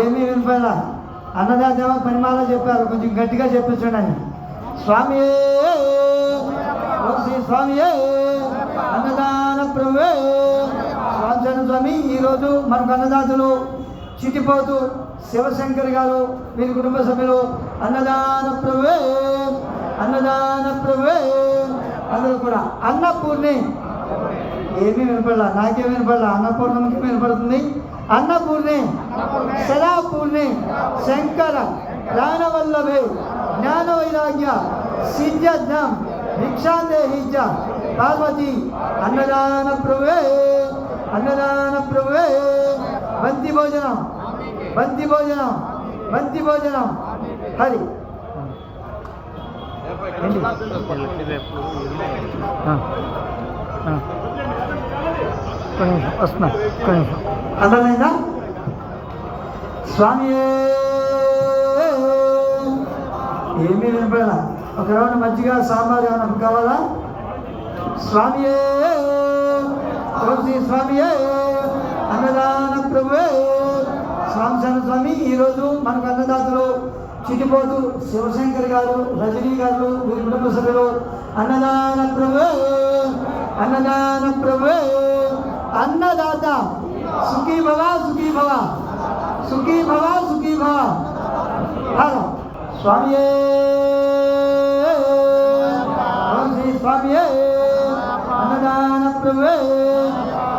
ఏమీ వినిపోయినా అన్నదాదేవ పరిమాల చెప్పారు. కొంచెం గట్టిగా చెప్పించండి అని స్వామి! శ్రీ స్వామి! అన్నదాన ప్రభువే స్వామి స్వామి ఈరోజు మనకు అన్నదాతలు చిటిపోతూ శివశంకర్ గారు వీరి కుటుంబ సభ్యులు అన్నదాన ప్రభువే అన్నదాన ప్రభువే అందరూ కూడా అన్నపూర్ణి ఏమీ వినపడలా నాకే వినపడలా? అన్నపూర్ణమికి వినపడుతుంది? అన్నపూర్ణి శరాపూర్ణి శంకర ప్రాణవల్లభే జ్ఞాన వైరాగ్య సిద్ధ్యర్థం భిక్షాదేహిజ పార్వతి అన్నదాన ప్రభువే అన్నదాన ప్రభువే. బంతి భోజనం బంతి భోజనం బంతి భోజనం. హరి. వస్తున్నా అర్థమైందా? స్వామి ఏమీ వినపడాల? ఒక రౌండ్ మజ్జిగ సాంబార్ ఏమైనా కావాలా? స్వామి శ్రీ స్వామి అన్నదాన ప్రభువే! స్వామి స్వామి ఈరోజు మనకు అన్నదాతలు చిటిపోతు శివశంకర్ గారు రజనీ గారు వీరి కుటుంబ సభ్యులు అన్నదాన ప్రభు అన్నదాన ప్రభువే! అన్నదాతా సుఖీ భవ సుఖీ భవ సుఖీ భవ సుఖీ భవ హలో స్వామియే ఓం శ్రీ అన్నదాన ప్రభువే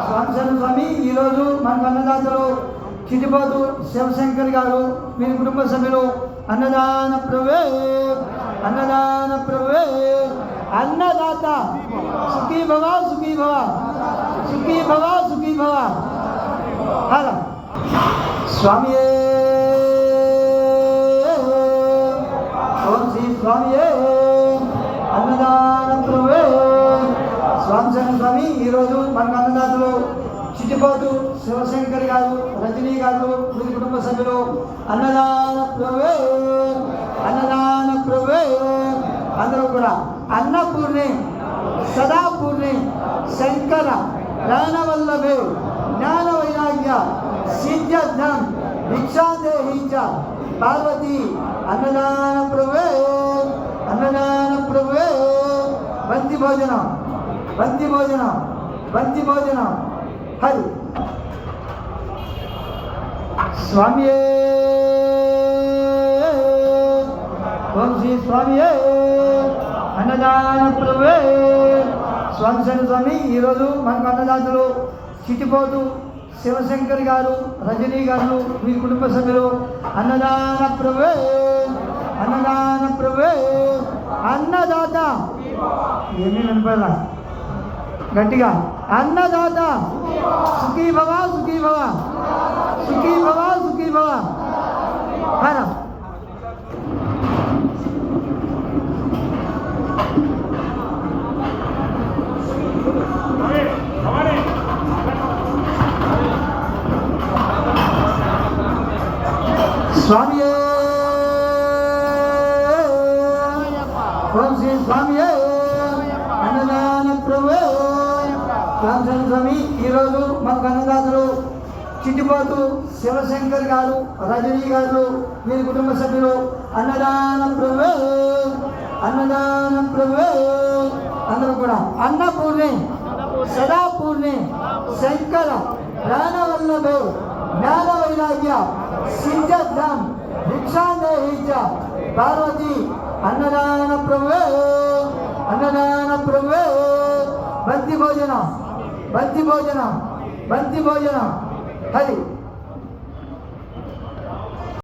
స్వామి స్వామి ఈరోజు మనకు అన్నదాతలు చిటిపోతు శివశంకర్ గారు మీ కుటుంబ సభ్యులు అన్నదాన ప్రభువే అన్నదాన ప్రభువే అన్నదాత సుఖీ భవ సుఖీ భవ సుఖీ భవ సుఖీ భవ హలో స్వామి ఓం శ్రీ స్వామి అన్నదాన స్వామి స్వామి ఈరోజు మనకు అన్నదాతలు చిట్టిపోతు శివశంకర్ గారు రజనీ గారు వీరి కుటుంబ సభ్యులు అన్నదాన ప్రభు అన్నదాన ప్రభు అందరూ కూడా అన్నపూర్ణి సదాపూర్ణి శంకర ప్రాణవల్లభే జ్ఞాన వైరాగ్య సిద్ధ్యర్థం భిక్షాందేహించ పార్వతి అన్నదాన ప్రభువే అన్నదాన ప్రభువే. బంతి భోజనం బంతి భోజనం బంతి భోజనం. హరి. స్వామియే. ఓం శ్రీ స్వామియే. అన్నదాన ప్రభువే స్వామి స్వామి ఈరోజు మనకు అన్నదాతలు చిటిపోతు శివశంకర్ గారు రజనీ గారు మీ కుటుంబ సభ్యులు అన్నదాన ప్రభువే అన్నదాన ప్రభువే అన్నదాత. ఏమీ వినపడలా? గట్టిగా అన్నదాత. సుఖీ భవ సుఖీ భవ సుఖీ భవ సుఖీ భవ స్వామి ఓం శ్రీ అన్నదాన రామచంద్ర స్వామి ఈరోజు మా అన్నదాతలు చిట్టిపోతు శివశంకర్ గారు రజనీ గారు వీరి కుటుంబ సభ్యులు. అన్నదాన ప్రభు అన్నదాన ప్రభు అందరూ కూడా. అన్నపూర్ణి. సదాపూర్ణి. శంకర. ప్రాణవల్లభే జ్ఞాన వైరాగ్య సిద్ధ్యర్థం భిక్షాందేహించ పార్వతి అన్నదాన ప్రభువే అన్నదాన ప్రభువే బంతి భోజనం బంతి భోజనం బంతి భోజనం. హరి.